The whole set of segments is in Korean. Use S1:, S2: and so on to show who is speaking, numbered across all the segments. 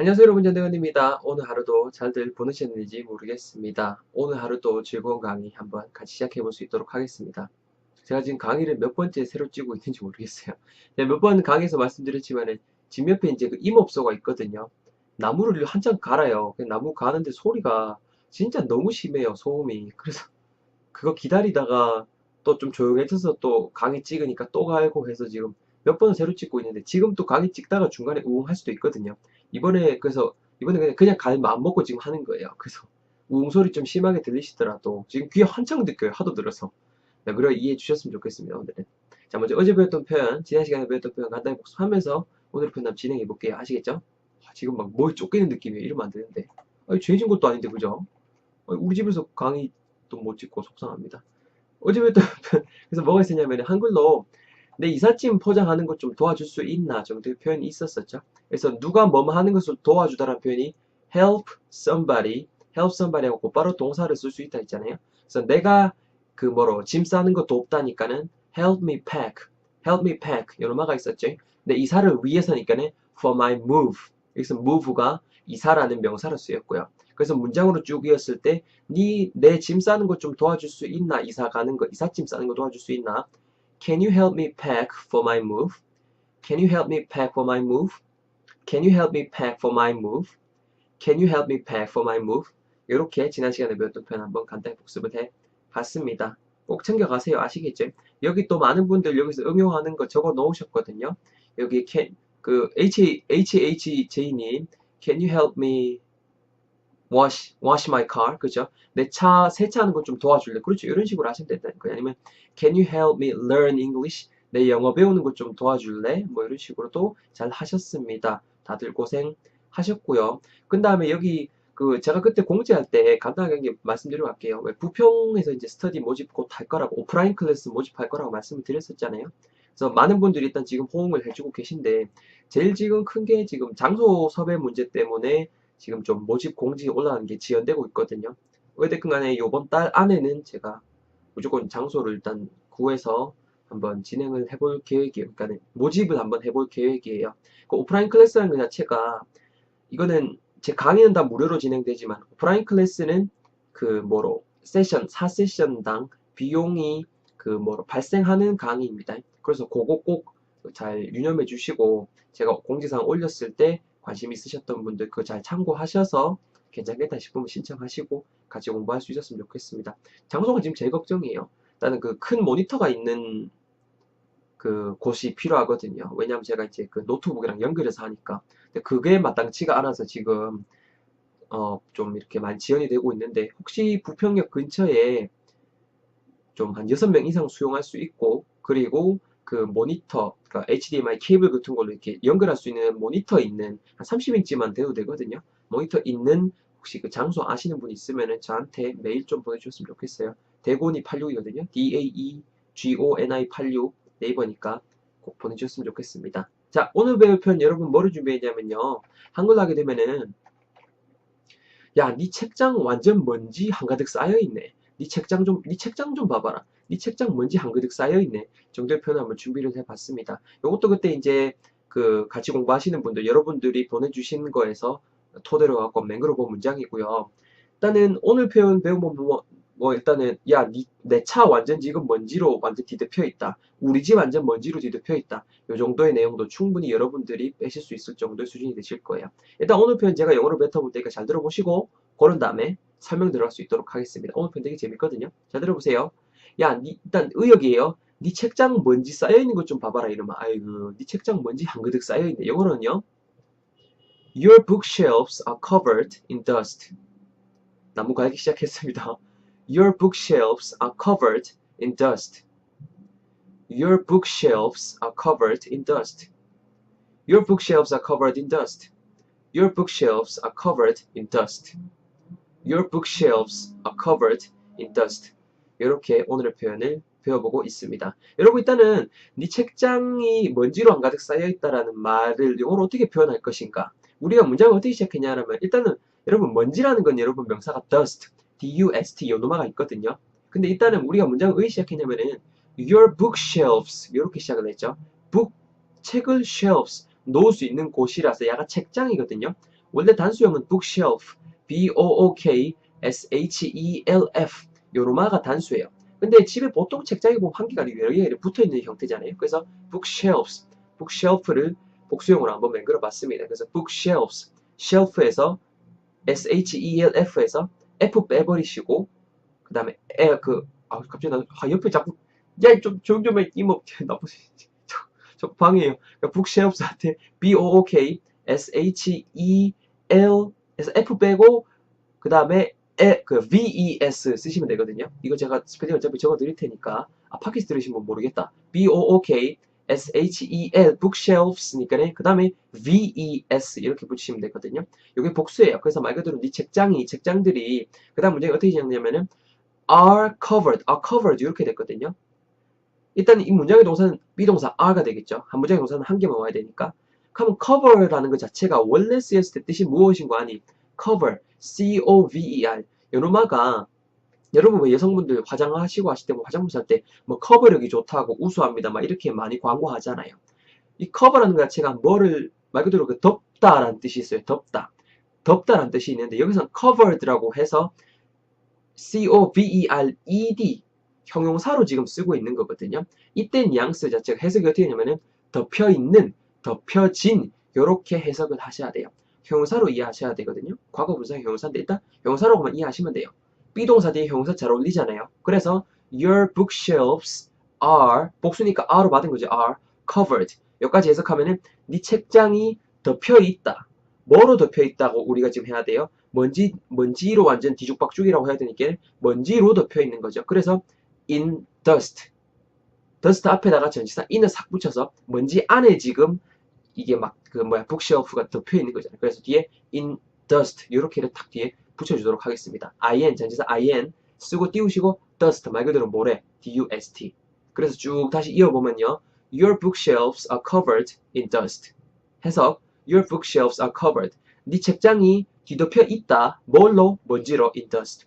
S1: 안녕하세요 여러분 전대건입니다. 오늘 하루도 잘들 보내셨는지 모르겠습니다. 오늘 하루도 즐거운 강의 한번 같이 시작해 볼 수 있도록 하겠습니다. 제가 지금 강의를 몇 번째 새로 찍고 있는지 모르겠어요. 몇 번 강의에서 말씀드렸지만은 집 옆에 이제 그 임업소가 있거든요. 나무를 한참 갈아요. 그 나무 가는데 소리가 진짜 너무 심해요 소음이. 그래서 그거 기다리다가 또 좀 조용해져서 또 강의 찍으니까 또 갈고 해서 지금 몇 번을 새로 찍고 있는데 지금 또 강의 찍다가 중간에 우웅 할 수도 있거든요. 이번에 그래서 이번에 그냥 그냥 갈 마음 먹고 지금 하는 거예요. 그래서 우웅 소리 좀 심하게 들리시더라도 지금 귀에 한창 느껴요. 하도 들어서. 네, 그래 이해해 주셨으면 좋겠습니다. 오늘은. 자 먼저 어제 배웠던 표현, 지난 시간에 배웠던 표현 간단히 복습하면서 오늘 표현 진행해 볼게요. 아시겠죠? 아, 지금 막 뭘 쫓기는 느낌이에요. 이러면 안 되는데. 아니, 죄진 것도 아닌데 그죠? 아니, 우리 집에서 강의 또못 찍고 속상합니다. 어제 배웠던 표현, 그래서 뭐가 있었냐면 한글로 내 이삿짐 포장하는 것 좀 도와줄 수 있나 정도의 표현이 있었었죠. 그래서 누가 뭐뭐 하는 것을 도와주다라는 표현이 help somebody, help somebody하고 곧바로 동사를 쓸 수 있다 했잖아요. 그래서 내가 그 뭐로 짐 싸는 거 돕다니까는 help me pack, help me pack 이런 말가 있었죠. 근데 이사를 위해서니까는 for my move. 여기서 move가 이사라는 명사로 쓰였고요. 그래서 문장으로 쭉 이었을 때, 니내짐 싸는 거좀 도와줄 수 있나? 이사 가는 거, 이삿짐 싸는 거 도와줄 수 있나? Can you help me pack for my move? Can you help me pack for my move? Can you help me pack for my move? Can you help me pack for my move? 이렇게 지난 시간에 배웠던 표현 한번 간단히 복습을 해 봤습니다. 꼭 챙겨가세요. 아시겠죠? 여기 또 많은 분들 여기서 응용하는 거 적어 놓으셨거든요. 여기 can, 그 H, HHJ님 Can you help me wash, wash my car? 그죠? 내 차 세차하는 거좀 도와줄래? 그렇죠. 이런 식으로 하시면 된다는 거예요. 아니면 Can you help me learn English? 내 영어 배우는 거좀 도와줄래? 뭐 이런 식으로도 잘 하셨습니다. 다들 고생 하셨고요. 그 다음에 여기 그 제가 그때 공지할 때 간단하게 말씀드리고 갈게요. 왜 부평에서 이제 스터디 모집 곧 할 거라고 오프라인 클래스 모집할 거라고 말씀을 드렸었잖아요. 그래서 많은 분들이 일단 지금 호응을 해주고 계신데 제일 지금 큰 게 지금 장소 섭외 문제 때문에 지금 좀 모집 공지 올라가는 게 지연되고 있거든요. 어쨌든 간에 이번 달 안에는 제가 무조건 장소를 일단 구해서 한번 진행을 해볼 계획이에요. 그러니까 모집을 한번 해볼 계획이에요. 그 오프라인 클래스라는 것 자체가 이거는 제 강의는 다 무료로 진행되지만 오프라인 클래스는 그 뭐로 세션 4세션당 비용이 그 뭐로 발생하는 강의입니다. 그래서 그거 꼭 잘 유념해 주시고 제가 공지사항 올렸을 때 관심 있으셨던 분들 그거 잘 참고하셔서 괜찮겠다 싶으면 신청하시고 같이 공부할 수 있었으면 좋겠습니다. 장소가 지금 제일 걱정이에요. 일단은 그큰 모니터가 있는 그 곳이 필요하거든요. 왜냐하면 제가 이제 그 노트북이랑 연결해서 하니까. 근데 그게 마땅치가 않아서 지금 어 좀 이렇게 많이 지연이 되고 있는데 혹시 부평역 근처에 좀 한 6명 이상 수용할 수 있고 그리고 그 모니터, 그러니까 HDMI 케이블 같은 걸로 이렇게 연결할 수 있는 모니터 있는 한 30인치만 돼도 되거든요. 모니터 있는 혹시 그 장소 아시는 분 있으면은 저한테 메일 좀 보내주셨으면 좋겠어요. 대곤이 86이거든요. D-A-E-G-O-N-I 86 네이버니까 꼭 보내주셨으면 좋겠습니다. 자, 오늘 배울 편 여러분 뭐를 준비했냐면요. 한글로 하게 되면은 야, 네 책장 완전 먼지 한가득 쌓여 있네. 네 책장 좀, 네 책장 좀 봐봐라. 네 책장 먼지 한가득 쌓여있네. 정도의 표현 한번 준비를 해봤습니다. 이것도 그때 이제 그 같이 공부하시는 분들, 여러분들이 보내주신 거에서 토대로 갖고 본 문장이고요. 일단은 오늘 표현 배우면 뭐, 뭐 일단은 야 내 차 완전 지금 먼지로 완전 뒤덮여 있다. 우리 집 완전 먼지로 뒤덮여 있다. 이 정도의 내용도 충분히 여러분들이 빼실 수 있을 정도의 수준이 되실 거예요. 일단 오늘 표현 제가 영어로 뱉어볼 테니까 잘 들어보시고 그런 다음에 설명 들어갈 수 있도록 하겠습니다. 오늘 표현 되게 재밌거든요. 잘 들어보세요. 야, 니, 일단 의역이에요. 네 책장 먼지 쌓여 있는 것 좀 봐봐라 이러면 아이고 네 책장 먼지 한그득 쌓여 있네. 영어로는요. Your bookshelves are covered in dust. 나무 갈기 시작했습니다. Your bookshelves are covered in dust. Your bookshelves are covered in dust. Your bookshelves are covered in dust. Your bookshelves are covered in dust. Your bookshelves are covered in dust. 이렇게 오늘의 표현을 배워보고 있습니다. 여러분 일단은 네 책장이 먼지로 안 가득 쌓여 있다라는 말을 영어로 어떻게 표현할 것인가? 우리가 문장을 어떻게 시작했냐면 일단은 여러분 먼지라는 건 여러분 명사가 dust D-U-S-T 요노마가 있거든요. 근데 일단은 우리가 문장을 왜 시작했냐면은 your bookshelves 이렇게 시작을 했죠. book 책을 shelves 놓을 수 있는 곳이라서 야가 책장이거든요. 원래 단수형은 bookshelf, b-o-o-k, s-h-e-l-f 요 로마가 단수예요. 근데 집에 보통 책장이 보면 한 개가 여러 개가 붙어 있는 형태잖아요. 그래서 bookshelves, bookshelf를 복수형으로 한번 만들어 봤습니다. 그래서 bookshelves, shelf에서 s-h-e-l-f에서 f 빼버리시고 그 다음에 에그 아, 갑자기 나 아, 옆에 자꾸 야좀 조용 좀 해. 이모 나쁜 저, 저 방해요. 그러니까 bookshelves한테 b o o k s h e l 에서 f 빼고 그 다음에 그 VES 쓰시면 되거든요. 이거 제가 스펠링 어차피 적어 드릴 테니까 아 팟캐스트 들으신 분 모르겠다. B O O K S H E L bookshelves니까 그 다음에 VES 이렇게 붙이시면 되거든요. 이게 복수예요. 그래서 말 그대로 네 책장이 책장들이 그 다음 문제가 어떻게 되냐면은 are covered, are covered 이렇게 됐거든요. 일단 이 문장의 동사는 비동사 are가 되겠죠. 한 문장의 동사는 한 개만 와야 되니까. 그러면 cover라는 것 자체가 원래 쓰였을 때 뜻이 무엇인 거 아니? cover, C-O-V-E-R. 요노마가 여러분 왜 여성분들 화장하시고 하실 때 뭐 화장품 살 때 뭐 커버력이 좋다고 우수합니다. 막 이렇게 많이 광고하잖아요. 이 커버라는 것 자체가 뭐를 말 그대로 그 덮다라는 뜻이 있어요. 덮다. 덮다라는 뜻이 있는데 여기서는 covered라고 해서 C-O-V-E-R-E-D 형용사로 지금 쓰고 있는 거거든요. 이때 뉘앙스 자체가 해석이 어떻게 되냐면은 덮여 있는, 덮여진 이렇게 해석을 하셔야 돼요. 형용사로 이해하셔야 되거든요. 과거 분사 형용사인데 일단 형용사로만 이해하시면 돼요. 비동사 뒤에 형용사 잘 어울리잖아요. 그래서 your bookshelves are 복수니까 are로 받은 거죠. are covered. 여기까지 해석하면은 네 책장이 덮여 있다. 뭐로 덮여 있다고 우리가 지금 해야 돼요? 먼지 먼지로 완전 뒤죽박죽이라고 해야 되니까 먼지로 덮여 있는 거죠. 그래서 in dust. dust 앞에다가 전치사 in을 싹 붙여서 먼지 안에 지금 이게 막 그 뭐야 북쉘프가 덮여 있는 거잖아요. 그래서 뒤에 in dust 이렇게를 탁 뒤에 붙여주도록 하겠습니다. in 전치사 in 쓰고 띄우시고 dust 말 그대로 모래 d-u-s-t 그래서 쭉 다시 이어보면요. Your bookshelves are covered in dust. 해석 Your bookshelves are covered. 네 책장이 뒤덮여 있다. 뭘로? 먼지로 in dust.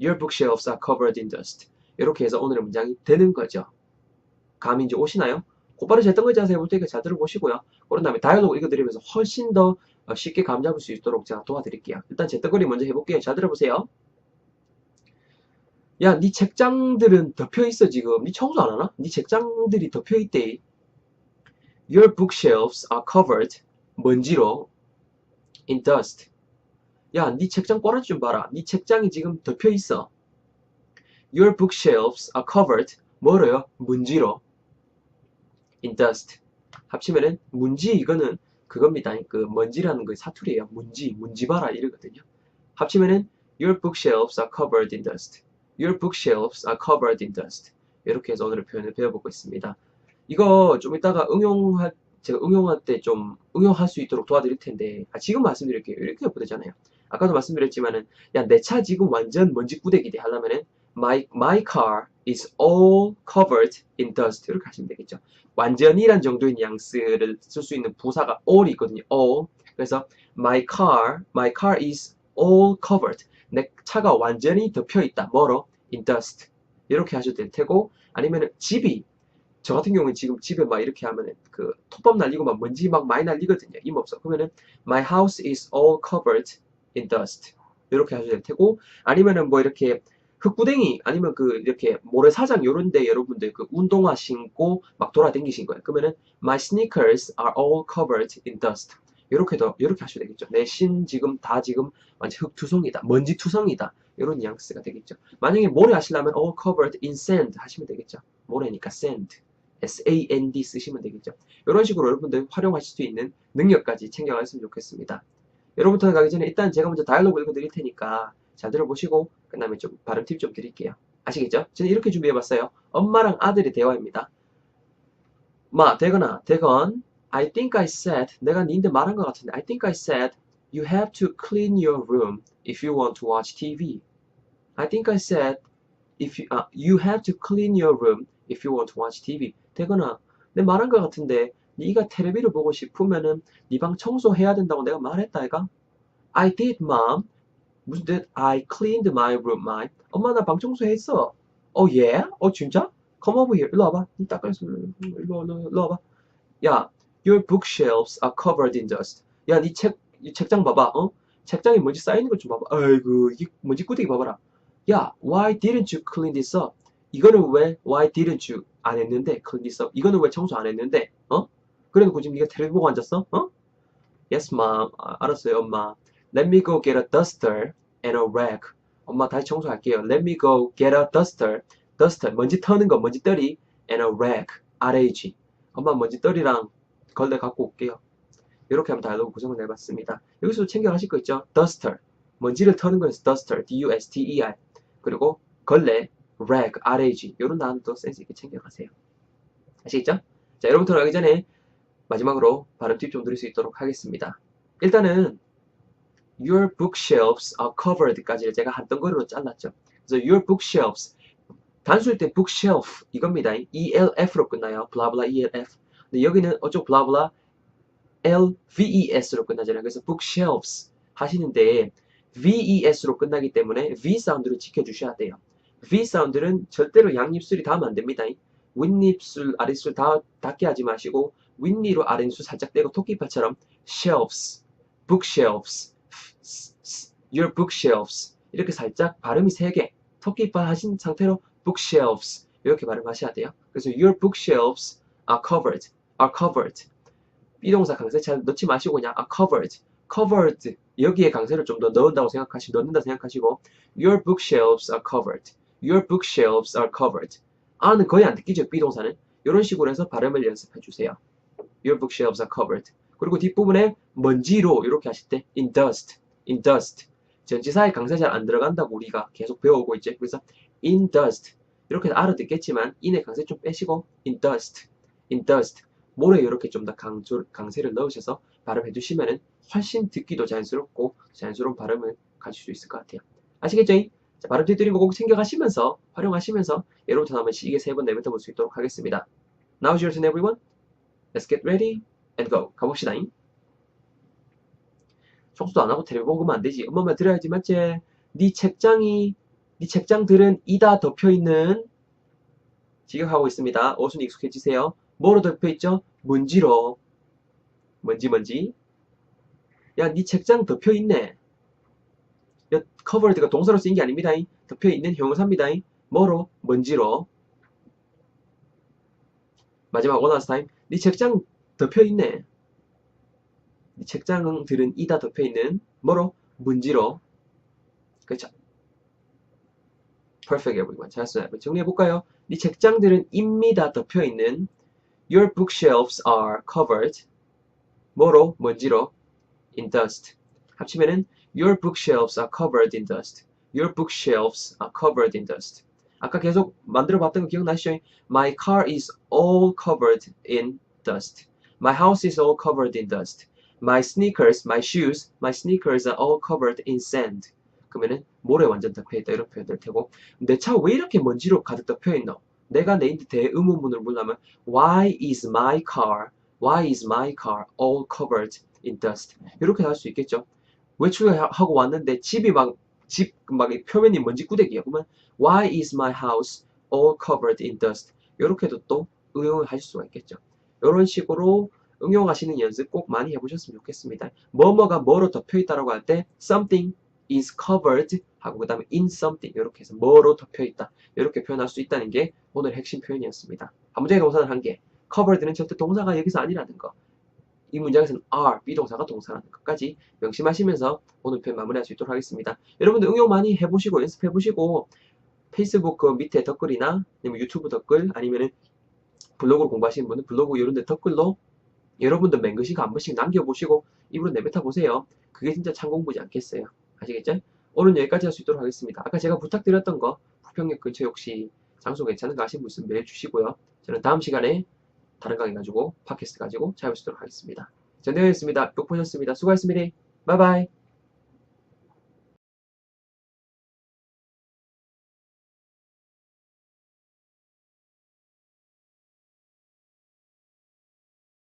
S1: Your bookshelves are covered in dust. 이렇게 해서 오늘의 문장이 되는 거죠. 감이 이제 오시나요? 곧바로 제 뜬거지 자세히 볼 테니까 잘 들어보시고요. 그런 다음에 다이얼로그 읽어드리면서 훨씬 더 쉽게 감 잡을 수 있도록 제가 도와드릴게요. 일단 제 뜬거리 먼저 해볼게요. 잘 들어보세요. 야, 네 책장들은 덮여 있어 지금. 네 청소 안 하나? 네 책장들이 덮여 있대. Your bookshelves are covered 먼지로 in dust. 야, 네 책장 꼬라지 좀 봐라. 네 책장이 지금 덮여 있어. Your bookshelves are covered 뭐로요? 먼지로 in dust. 합치면은 문지 이거는 그겁니다. 그 먼지라는 거 사투리예요. 문지, 문지 봐라 이러거든요. 합치면은 Your bookshelves are covered in dust. Your bookshelves are covered in dust. 이렇게 해서 오늘의 표현을 배워보고 있습니다. 이거 좀 이따가 응용할 제가 응용할 때 좀 응용할 수 있도록 도와드릴 텐데 아, 지금 말씀드릴게요. 이렇게 보되잖아요. 아까도 말씀드렸지만은 야 내 차 지금 완전 먼지 꾸대기 돼 하려면은 my my car is all covered in dust 이렇게 하시면 되겠죠. 완전히란 정도의 뉘앙스를 쓸 수 있는 부사가 all이 있거든요. all. 그래서 my car, my car is all covered. 내 차가 완전히 덮여 있다. 뭐로? in dust. 이렇게 하셔도 될 테고 아니면 집이 저 같은 경우는 지금 집에 막 이렇게 하면은 그 톱밥 날리고 막 먼지 막 많이 날리거든요. 임 없어. 그러면은 my house is all covered in dust. 이렇게 하셔도 될 테고 아니면은 뭐 이렇게 흙구댕이 아니면 그 이렇게 모래사장 요런데 여러분들 그 운동화 신고 막 돌아다니신 거예요. 그러면은 my sneakers are all covered in dust. 이렇게 더 이렇게 하셔야 되겠죠. 내 신 지금 다 지금 완전 흙투성이다, 먼지 투성이다. 이런 뉘앙스가 되겠죠. 만약에 모래 하시려면 all covered in sand 하시면 되겠죠. 모래니까 sand, S-A-N-D 쓰시면 되겠죠. 이런 식으로 여러분들 활용하실 수 있는 능력까지 챙겨가셨으면 좋겠습니다. 여러분들 가기 전에 일단 제가 먼저 다이얼로그 읽어드릴 테니까 잘 들어보시고 그 다음에 좀 발음 팁 좀 드릴게요. 아시겠죠? 저는 이렇게 준비해봤어요. 엄마랑 아들의 대화입니다. 마, 되거나, 되건 I think I said, 내가 니한테 말한 것 같은데 I think I said you have to clean your room if you want to watch TV. I think I said if you, uh, you have to clean your room if you want to watch TV. 되거나 내 말한 것 같은데 네가 텔레비를 보고 싶으면은 네 방 청소해야 된다고 내가 말했다 이가? I did, mom. 무슨 뜻? I cleaned my room, my. 엄마 나 방 청소했어. 어, 예? 어, 진짜? Come over here. 일로 와봐. 니 닦아서 일로, 일로, 일로 와봐. 야, your bookshelves are covered in dust. 야, 네 책, 이 책장 봐봐. 어? 책장에 먼지 쌓이는 것좀 봐봐. 아이고, 이게 먼지 꾸대기 봐봐라. 야, why didn't you clean this up? 이거는 왜 why didn't you 안 했는데 clean this up? 이거는 왜 청소 안 했는데? 어? 그래놓고 지금 네가 텔레비 보고 앉았어? 어? Yes, mom. 아, 알았어요, 엄마. Let me go get a duster and a rag. 엄마 다시 청소할게요. Let me go get a duster. duster, 먼지 터는 거, 먼지 떨이 and a rag, rag. 엄마 먼지 떨이랑 걸레 갖고 올게요. 이렇게 한번 다이로그 구성을 해봤습니다. 여기서도 챙겨 가실 거 있죠? duster, 먼지를 터는 거에서 duster, d-u-s-t-e-r. 그리고 걸레, rag, rag. 이런 단어도 센스 있게 챙겨 가세요. 아시겠죠? 자, 여러분 들어가기 전에 마지막으로 발음 팁 좀 드릴 수 있도록 하겠습니다. 일단은 your bookshelves are covered까지를 제가 한 덩어리로 잘랐죠. 그래서 your bookshelves 단수일 때 bookshelf 이겁니다. elf로 끝나요. 블라블라 elf. 근데 여기는 어쩌고 블라블라 lves로 끝나잖아요. 그래서 bookshelves 하시는데 ves로 끝나기 때문에 v 사운드를 지켜주셔야 돼요. v 사운드는 절대로 양입술이 닿으면 안 됩니다. 윗입술, 아랫입술 다 닿게 하지 마시고 윗니로 아랫입술 살짝 떼고 토끼파처럼 shelves, bookshelves, your bookshelves 이렇게 살짝 발음이 세게 토끼파 하신 상태로 bookshelves 이렇게 발음하셔야 돼요. 그래서 your bookshelves are covered, are covered. 비동사 강세 잘 넣지 마시고 그냥 are covered, covered 여기에 강세를 좀 더 넣는다고 생각하시고 넣는다 생각하시고 your bookshelves are covered, your bookshelves are covered. 아는 거의 안 느끼죠 비동사는 이런 식으로 해서 발음을 연습해 주세요. Your bookshelves are covered. 그리고 뒷부분에 먼지로 이렇게 하실 때 in dust, in dust. 전치사에 강세 잘 안 들어간다고 우리가 계속 배워오고 있죠. 그래서 in dust 이렇게 알아듣겠지만 in의 강세 좀 빼시고 in dust, in dust. 모래 이렇게 좀 더 강세를 넣으셔서 발음해 주시면은 훨씬 듣기도 자연스럽고 자연스러운 발음을 가질 수 있을 것 같아요. 아시겠죠? 자, 발음 뒤드린 거꼭 챙겨가시면서 활용하시면서 예로부터 남은 시계 세번 내뱉어 볼 수 있도록 하겠습니다. Now's your turn everyone. Let's get ready and go. 가봅시다. 청소도 안 하고 텔레비 보면 안 되지. 엄마 말 들어야지 맞지? 네 책장이 네 책장들은 이다 덮여 있는 지각하고 있습니다. 어순 익숙해지세요. 뭐로 덮여 있죠? 먼지로. 먼지 먼지. 야, 네 책장 덮여 있네. 야, covered가 동사로 쓰인 게 아닙니다. 덮여 있는 형용사입니다. 뭐로? 먼지로. 마지막 last time. 네 책장 덮여 있네. 네 책장들은 이다 덮여 있는 뭐로? 먼지로. 그렇죠? Perfect everyone. 잘했어요. 정리해 볼까요? 네 책장들은 입니다 덮여 있는 Your bookshelves are covered. 뭐로? 먼지로. In dust. 합치면은 Your bookshelves are covered in dust. Your bookshelves are covered in dust. 아까 계속 만들어 봤던 거 기억나시죠? My car is all covered in dust. My house is all covered in dust. My sneakers, my shoes, my sneakers are all covered in sand. 그러면은 모래 완전 덮여있다 이런 표현 될 테고 내 차 왜 이렇게 먼지로 가득 덮여있노? 내가 내인데 대의문문을 물라면 Why is my car, why is my car all covered in dust? 이렇게 할 수 있겠죠. 외출하고 왔는데 집이 막 집막 표면이 먼지 꾸대기야. 그러면 Why is my house all covered in dust? 이렇게도 또 응용을 하실 수가 있겠죠. 이런 식으로 응용하시는 연습 꼭 많이 해보셨으면 좋겠습니다. 뭐뭐가 뭐로 덮여 있다라고 할 때 something is covered 하고 그 다음에 in something 이렇게 해서 뭐로 덮여 있다 이렇게 표현할 수 있다는 게 오늘 핵심 표현이었습니다. 한 문장의 동사는 한 개, covered는 절대 동사가 여기서 아니라는 거. 이 문장에서는 are, 비동사가 동사라는 것까지 명심하시면서 오늘 표현 마무리할 수 있도록 하겠습니다. 여러분들 응용 많이 해보시고 연습해보시고 페이스북 그 밑에 댓글이나 아니면 유튜브 댓글 아니면은 블로그로 공부하시는 분은 블로그 이런 데 댓글로 여러분들 맹글씩 한 번씩 남겨보시고 입으로 내뱉어 보세요. 그게 진짜 참공부지 않겠어요. 아시겠죠? 오늘 여기까지 할 수 있도록 하겠습니다. 아까 제가 부탁드렸던 거 부평역 근처 혹시 장소 괜찮은 거 아시는 분 있으면 메일 주시고요. 저는 다음 시간에 다른 강의 가지고 팟캐스트 가지고 찾아뵙도록 하겠습니다. 전대현이었습니다. 꼭 보셨습니다. 수고하셨습니다. 바이바이.